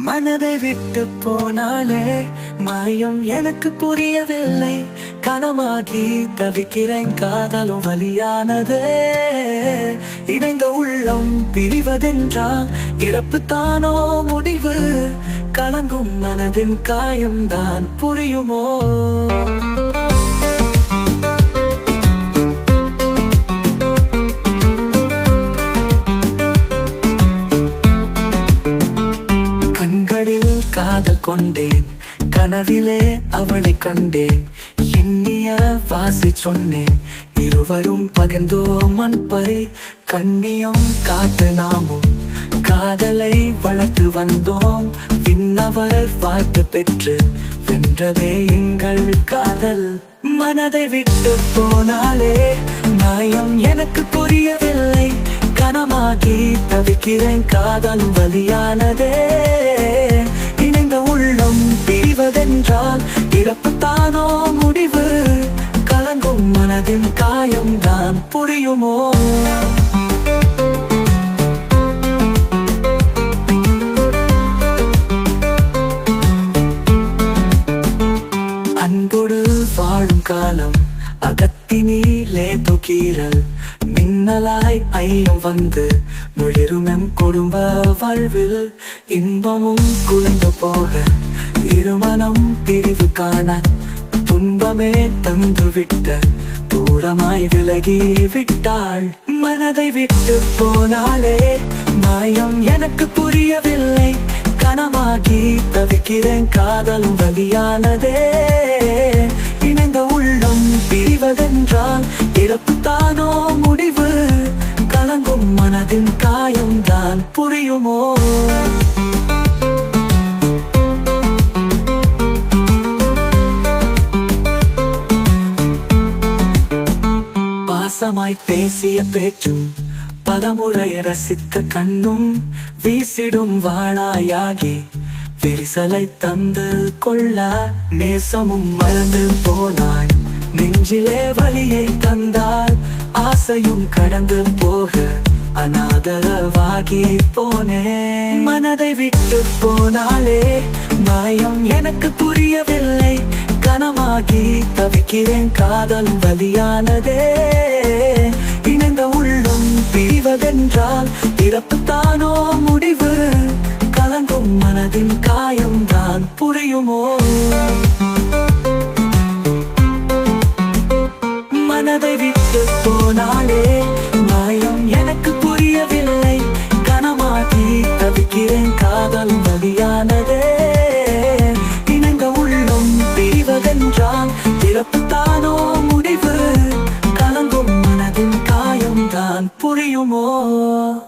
மனதை விட்டு போனாலே மாயம் எனக்கு புரியவில்லை. கனமாகி தவிக்கிறேன் காதலும் வலியானதே. இணைந்த உள்ளம் பிரிவதென்றா இறப்பு தானோ முடிவு. கலங்கும் மனதின் காயம்தான் புரியுமோ? கண்களில் காதல் கொண்டேன். கனவிலே அவளை கண்டேன். எண்ணிய வாசி சொன்னேன். இருவரும் பகிர்ந்தோம் அன்பை கண்ணியம் காத்து நாமும். காதலை வளர்த்து வந்தோம். விண்ணவர் வாழ்த்து பெற்று. வென்றதே எங்கள் காதல். மனதை விட்டு போனாலே நியாயம் எனக்கு புரியவில்லை. கனமாகி தவிக்கிறேன். காதல் வலியானதே. பிறந்ததென்றால் இறப்பு தானோ முடிவு? கலங்கும் மனதின் காயம் தான் புரியுமோ? அன்போடு வாழும் காலம் அகத்தினிலே துக்கீரல் மின்னலாய் ஐயம் வந்து முழிருமெம் குடும்ப வாழ்வில் இன்பமும் குளிந்து போக திருமணம் பிரிவு காண துன்பமே தந்து விட்ட தூரமாய் விலகி விட்டாள். மனதை விட்டு போனாலே மாயம் எனக்கு புரியவில்லை. கனமாகி தவிக்கிறேன் காதல் வழியானதே. இணைந்த உள்ளம் பிரிவதென்றால் இறப்பு தானோ முடிவு. கலங்கும் மனதின் காயம்தான் புரியுமோ? பாசமாய் பேசிய பேச்சும் பதமுறை ரசித்த கண்ணும் வீசிடும் வாழாயாகி விரிசலை தந்து கொள்ள நேசமும் மறந்து போனாய். நெஞ்சிலே வழியை தந்தால் ஆசையும் கடந்து போக அநாதரவாகி போனே. மனதை விட்டு போனாலே மாயம் எனக்கு புரியவில்லை. கனமாகி தவிக்கிறேன் காதல் வலியானதே. இணைந்த உள்ளம் பிரிவதென்றால் இறப்பு தானோ முடிவு. கலங்கும் மனதின் காயம் தான் புரியுமோ? மனதை விட்டு போனாலே முடிவு கலங்கும் மனதின் காயம் தான் புரியுமோ